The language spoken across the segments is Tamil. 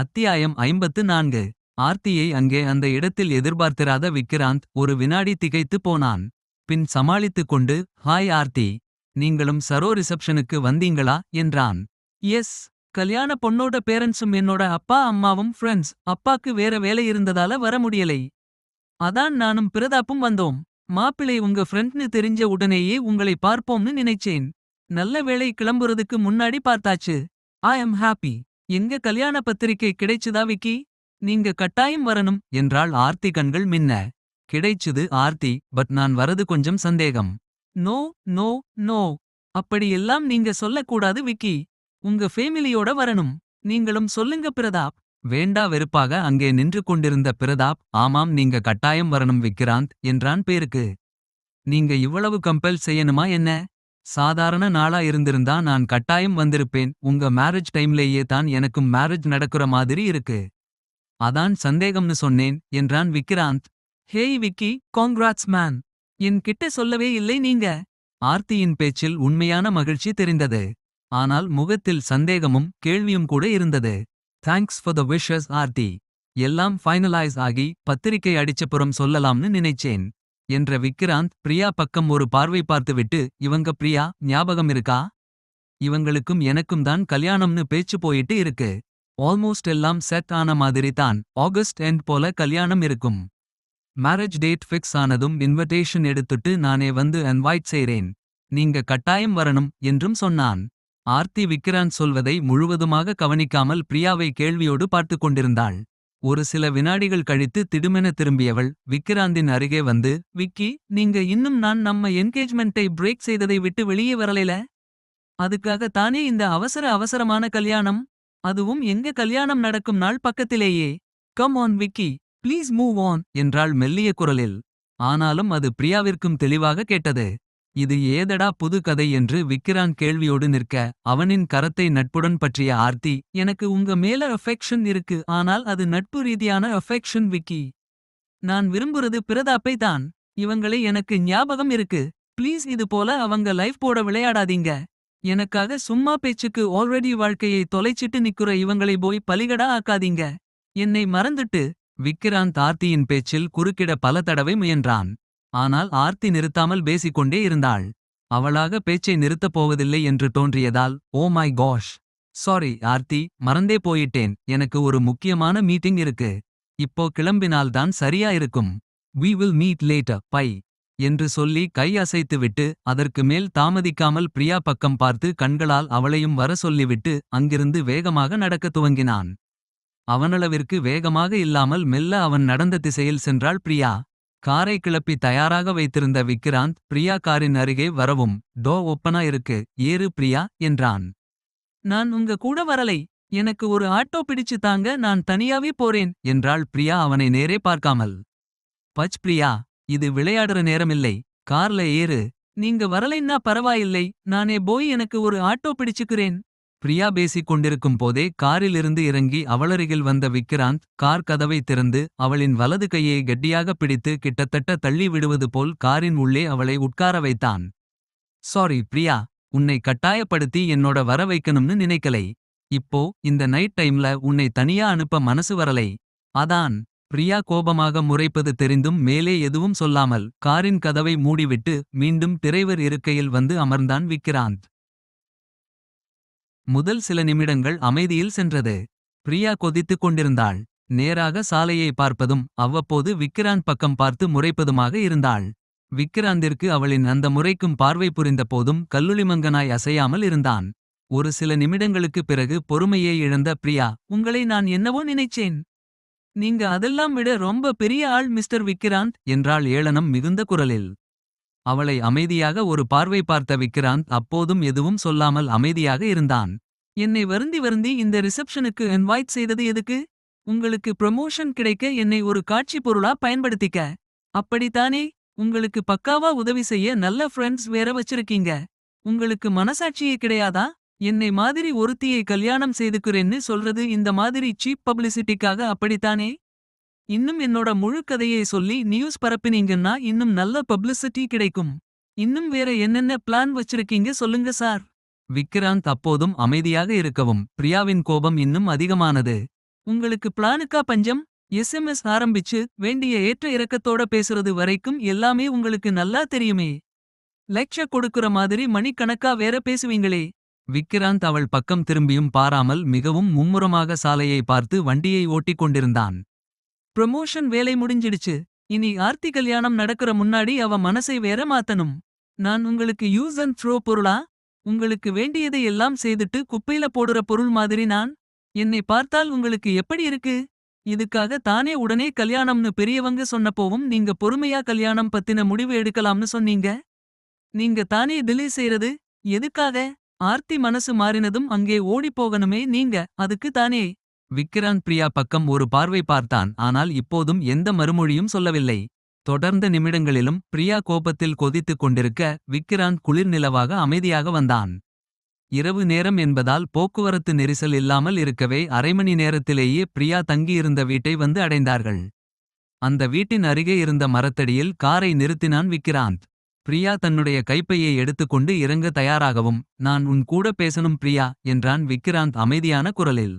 அத்தியாயம் ஐம்பத்து நான்கு. ஆர்த்தியை அங்கே அந்த இடத்தில் எதிர்பார்த்திராத விக்கிராந்த் ஒரு வினாடி திகைத்துப் போனான். பின் சமாளித்துக் கொண்டு ஹாய் ஆர்த்தி நீங்களும் சரோ ரிசப்ஷனுக்கு வந்தீங்களா? என்றான். எஸ் கல்யாண பொண்ணோட பேரண்ட்ஸும் என்னோட அப்பா அம்மாவும் ஃப்ரெண்ட்ஸ் அப்பாக்கு வேற வேலை இருந்ததால வர முடியலை. அதான் நானும் பிரதாப்பும் வந்தோம். மாப்பிளை உங்க ஃப்ரெண்ட்னு தெரிஞ்ச உடனேயே உங்களை பார்ப்போம்னு நினைச்சேன். நல்ல வேளை கிளம்புறதுக்கு முன்னாடி பார்த்தாச்சு. I am happy. எங்க கல்யாண பத்திரிக்கை கிடைச்சுதா விக்கி? நீங்க கட்டாயம் வரணும் என்றாள் ஆர்த்தி கண்கள் மின்ன. கிடைச்சுது ஆர்த்தி பட் நான் வரது கொஞ்சம் சந்தேகம். No no no. அப்படியெல்லாம் நீங்க சொல்லக்கூடாது விக்கி. உங்க ஃபேமிலியோட வரணும். நீங்களும் சொல்லுங்க பிரதாப். வேண்டா வெறுப்பாக அங்கே நின்று கொண்டிருந்த பிரதாப் ஆமாம் நீங்க கட்டாயம் வரணும் விக்ராந்த் என்றான் பேருக்கு. நீங்க இவ்வளவு கம்பல் செய்யணுமா என்ன? சாதாரண நாளா இருந்திருந்தா நான் கட்டாயம் வந்திருப்பேன். உங்க மேரேஜ் டைம்லேயே தான் எனக்கும் மேரேஜ் நடக்கிற மாதிரி இருக்கு. அதான் சந்தேகம்னு சொன்னேன் என்றான் Vikrant. Hey Vicky congrats man என் கிட்ட சொல்லவே இல்லை நீங்க. ஆர்த்தியின் பேச்சில் உண்மையான மகிழ்ச்சி தெரிந்தது. ஆனால் முகத்தில் சந்தேகமும் கேள்வியும் கூட இருந்தது. Thanks for the wishes Aarthi. எல்லாம் ஃபைனலைஸ் ஆகி பத்திரிக்கை அடிச்சப்புறம் சொல்லலாம்னு நினைச்சேன். என்ற விக்ராந்த் பிரியா பக்கம் ஒரு பார்வை பார்த்துவிட்டு இவங்க பிரியா ஞாபகம் இருக்கா? இவங்களுக்கும் எனக்கும் தான் கல்யாணம்னு பேச்சு போயிட்டு இருக்கு. ஆல்மோஸ்ட் எல்லாம் செட் ஆன மாதிரி தான். ஆகஸ்ட் எண்ட் போல கல்யாணம் இருக்கும். மேரேஜ் டேட் ஃபிக்ஸ் ஆனதும் இன்விடேஷன் எடுத்துட்டு நானே வந்து இன்வைட் செய்றேன். நீங்க கட்டாயம் வரணும் என்றும் சொன்னான். ஆர்த்தி விக்ராந்த் சொல்வதை முழுவதுமாக கவனிக்காமல் பிரியாவை கேள்வியோடு பார்த்துக் கொண்டிருந்தாள். ஒரு சில வினாடிகள் கழித்து திடுமென திரும்பியவள் விக்கிராந்தின் அருகே வந்து விக்கி நீங்க இன்னும் நான் நம்ம என்கேஜ்மெண்ட்டை பிரேக் செய்ததை விட்டு வெளியே வரலைல? அதுக்காக தானே இந்த அவசர அவசரமான கல்யாணம்? அதுவும் எங்க கல்யாணம் நடக்கும் நாள் பக்கத்திலேயே. Come on Vicky please move on என்றாள் மெல்லிய குரலில். ஆனாலும் அது பிரியாவிற்கும் தெளிவாக கேட்டது. இது ஏதடா புது கதை என்று விக்ரான் கேள்வியோடு நிற்க அவனின் கரத்தை நட்புடன் பற்றிய ஆர்த்தி எனக்கு உங்க மேல அஃபெக்ஷன் இருக்கு ஆனால் அது நட்பு ரீதியான அஃபெக்ஷன் விக்கி. நான் விரும்புறது பிரதாப்பை தான். இவங்களை எனக்கு ஞாபகம் இருக்கு. ப்ளீஸ் இது போல அவங்க லைஃப் போட விளையாடாதீங்க. எனக்காக சும்மா பேச்சுக்கு ஆல்ரெடி வாழ்க்கையை தொலைச்சிட்டு நிக்கிற இவங்களை போய் பலிகடா ஆக்காதீங்க. என்னை மறந்துட்டு விக்கிராந்த் ஆர்த்தியின் பேச்சில் குறுக்கிட பல தடவை முயன்றான். ஆனால் ஆர்த்தி நிறுத்தாமல் பேசிக்கொண்டே இருந்தாள். அவளாக பேச்சை நிறுத்தப் போவதில்லை என்று தோன்றியதால் oh my gosh! Sorry Aarthi மறந்தே போயிட்டேன். எனக்கு ஒரு முக்கியமான மீட்டிங் இருக்கு. இப்போ கிளம்பினால்தான் சரியா இருக்கும். We will meet later bye என்று சொல்லி கை அசைத்துவிட்டு அதற்கு மேல் தாமதிக்காமல் பிரியா பக்கம் பார்த்து கண்களால் அவளையும் வர சொல்லிவிட்டு அங்கிருந்து வேகமாக நடக்கத் துவங்கினான். அவனளவிற்கு வேகமாக இல்லாமல் மெல்ல அவன் நடந்த திசையில் சென்றாள் பிரியா. காரை கிளப்பி தயாராக வைத்திருந்த விக்ராந்த் பிரியா காரின் அருகே வரவும் டோ ஒப்பனா இருக்கு ஏறு பிரியா என்றான். நான் உங்க கூட வரலை. எனக்கு ஒரு ஆட்டோ பிடிச்சு தாங்க நான் தனியாவே போறேன் என்றாள் பிரியா அவனை நேரே பார்க்காமல். பச் பிரியா இது விளையாடுற நேரமில்லை. கார்ல ஏறு. நீங்க வரலைன்னா பரவாயில்லை. நானே போய் எனக்கு ஒரு ஆட்டோ பிடிச்சுக்கிறேன். பிரியா பேசிக் கொண்டிருக்கும் போதே காரிலிருந்து இறங்கி அவளருகில் வந்த விக்ராந்த் கார் கதவை திறந்து அவளின் வலது கையை கெட்டியாக பிடித்து கிட்டத்தட்ட தள்ளி விடுவது போல் காரின் உள்ளே அவளை உட்கார வைத்தான். சாரி பிரியா உன்னை கட்டாயப்படுத்தி என்னோட வர வைக்கணும்னு நினைக்கலை. இப்போ இந்த நைட் டைம்ல உன்னை தனியா அனுப்ப மனசு வரலை. அதான். பிரியா கோபமாக முறைப்பது தெரிந்தும் மேலே எதுவும் சொல்லாமல் காரின் கதவை மூடிவிட்டு மீண்டும் டிரைவர் இருக்கையில் வந்து அமர்ந்தான் விக்ராந்த் முதல் சில நிமிடங்கள் அமைதியில் சென்றது. பிரியா கொதித்துக் கொண்டிருந்தாள். நேராக சாலையை பார்ப்பதும் அவ்வப்போது விக்கிராந்த் பக்கம் பார்த்து முறைப்பதுமாக இருந்தாள். விக்கிராந்திற்கு அவளின் அந்த முறைக்கும் பார்வை புரிந்த போதும் கல்லுளிமங்கனாய் அசையாமல் இருந்தான். ஒரு சில நிமிடங்களுக்குப் பிறகு பொறுமையை இழந்த பிரியா உங்களை நான் என்னவோ நினைச்சேன். நீங்க அதெல்லாம் விட ரொம்ப பெரிய ஆள் மிஸ்டர் விக்கிராந்த் என்றாள் ஏளனம் மிகுந்த குரலில். அவளை அமைதியாக ஒரு பார்வை பார்த்த விக்ராந்த் அப்போதும் எதுவும் சொல்லாமல் அமைதியாக இருந்தான். என்னை வருந்தி வருந்தி இந்த ரிசப்ஷனுக்கு இன்வைட் செய்தது எதுக்கு? உங்களுக்கு ப்ரமோஷன் கிடைக்க என்னை ஒரு காட்சி பொருளா பயன்படுத்திக்க. அப்படித்தானே? உங்களுக்கு பக்காவா உதவி செய்ய நல்ல ஃப்ரெண்ட்ஸ் வேற வச்சிருக்கீங்க. உங்களுக்கு மனசாட்சியே கிடையாதா? என்னை மாதிரி ஒருத்தியை கல்யாணம் செய்துக்குறேன்னு சொல்றது இந்த மாதிரி சீப் பப்ளிசிட்டிக்காக அப்படித்தானே? இன்னும் என்னோட முழு கதையை சொல்லி நியூஸ் பரப்பினீங்கன்னா இன்னும் நல்ல பப்ளிசிட்டி கிடைக்கும். இன்னும் வேற என்னென்ன பிளான் வச்சிருக்கீங்க சொல்லுங்க சார். விக்ராந்த் அப்போதும் அமைதியாக இருக்கவும் பிரியாவின் கோபம் இன்னும் அதிகமானது. உங்களுக்கு பிளானுக்கா பஞ்சம்? எஸ்எம்எஸ் ஆரம்பிச்சு வேண்டிய ஏற்ற இறக்கத்தோட பேசுறது வரைக்கும் எல்லாமே உங்களுக்கு நல்லா தெரியுமே. லெக்சர் கொடுக்கிற மாதிரி மணிக்கணக்கா வேற பேசுவீங்களே. விக்கிராந்த் அவள் பக்கம் திரும்பியும் பாராமல் மிகவும் மும்முரமாக சாலையை பார்த்து வண்டியை ஓட்டிக் கொண்டிருந்தான் ப்ரமோஷன் வேலை முடிஞ்சிடுச்சு. இனி ஆர்த்தி கல்யாணம் நடக்கிற முன்னாடி அவ மனசை வேற மாத்தணும். நான் உங்களுக்கு யூஸ் அண்ட் த்ரோ பொருளா? உங்களுக்கு வேண்டியதை எல்லாம் செய்துட்டு குப்பையில போடுற பொருள் மாதிரி நான்? என்னை பார்த்தால் உங்களுக்கு எப்படி இருக்கு? இதுக்காக தானே உடனே கல்யாணம்னு பெரியவங்க சொன்னப்போவும் நீங்க பொறுமையா கல்யாணம் பத்தின முடிவு எடுக்கலாம்னு சொன்னீங்க? நீங்க தானே டிலே செய்யறது? எதுக்காக? ஆர்த்தி மனசு மாறினதும் அங்கே ஓடிப்போகணுமே நீங்க. அதுக்கு தானே. விக்ராந்த் பிரியா பக்கம் ஒரு பார்வை பார்த்தான். ஆனால் இப்போதும் எந்த மறுமொழியும் சொல்லவில்லை. தொடர்ந்த நிமிடங்களிலும் பிரியா கோபத்தில் கொதித்துக் கொண்டிருக்க விக்கிராந்த் குளிர் நிலவாக அமைதியாக வந்தான். இரவு நேரம் என்பதால் போக்குவரத்து நெரிசல் இல்லாமல் இருக்கவே அரை மணி நேரத்திலேயே பிரியா தங்கியிருந்த வீட்டை வந்து அடைந்தார்கள். அந்த வீட்டின் அருகே இருந்த மரத்தடியில் காரை நிறுத்தினான் விக்கிராந்த். பிரியா தன்னுடைய கைப்பையை எடுத்துக்கொண்டு இறங்க தயாராகவும் நான் உன் கூட பேசணும் பிரியா என்றான் விக்கிராந்த் அமைதியான குரலில்.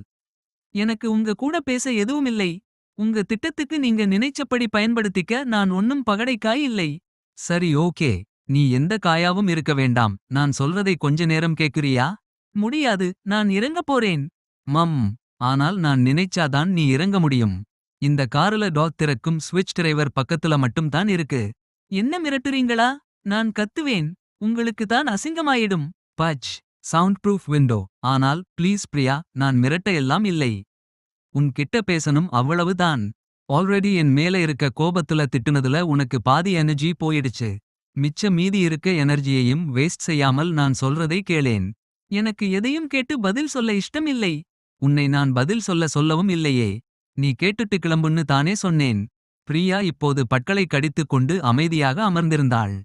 எனக்கு உங்க கூட பேச எதுவுமில்லை உங்க திட்டத்துக்கு நீங்க நினைச்சபடி பயன்படுத்திக்க நான் ஒன்னும் பகடைக்காய் இல்லை. சரி ஓகே. நீ எந்த காயாவும் இருக்க வேண்டாம். நான் சொல்றதை கொஞ்ச நேரம் கேக்குறியா? முடியாது. நான் இறங்க போறேன். மம். ஆனால் நான் நினைச்சாதான் நீ இறங்க முடியும். இந்த காருல டாக் திறக்கும் ஸ்விட்ச் டிரைவர் பக்கத்துல மட்டும் தான் இருக்கு. என்ன மிரட்டுறீங்களா? நான் கத்துவேன். உங்களுக்கு தான் அசிங்கமாயிடும். பச். சவுண்ட் ப்ரூஃப் விண்டோ ஆனால் ப்ளீஸ் பிரியா நான் மிரட்ட எல்லாம் இல்லை. உன் கிட்ட பேசணும் அவ்வளவுதான். ஆல்ரெடி என் மேல இருக்க கோபத்துல திட்டுனதுல உனக்கு பாதி எனர்ஜி போயிடுச்சு. மிச்ச மீதி இருக்க எனர்ஜியையும் வேஸ்ட் செய்யாமல் நான் சொல்றதை கேளேன். எனக்கு எதையும் கேட்டு பதில் சொல்ல இஷ்டம் இல்லை உன்னை நான் பதில் சொல்ல சொல்லவும் இல்லையே. நீ கேட்டுட்டு கிளம்புன்னு தானே சொன்னேன். பிரியா இப்போது பட்களை கடித்துக் கொண்டு அமைதியாக அமர்ந்திருந்தாள்.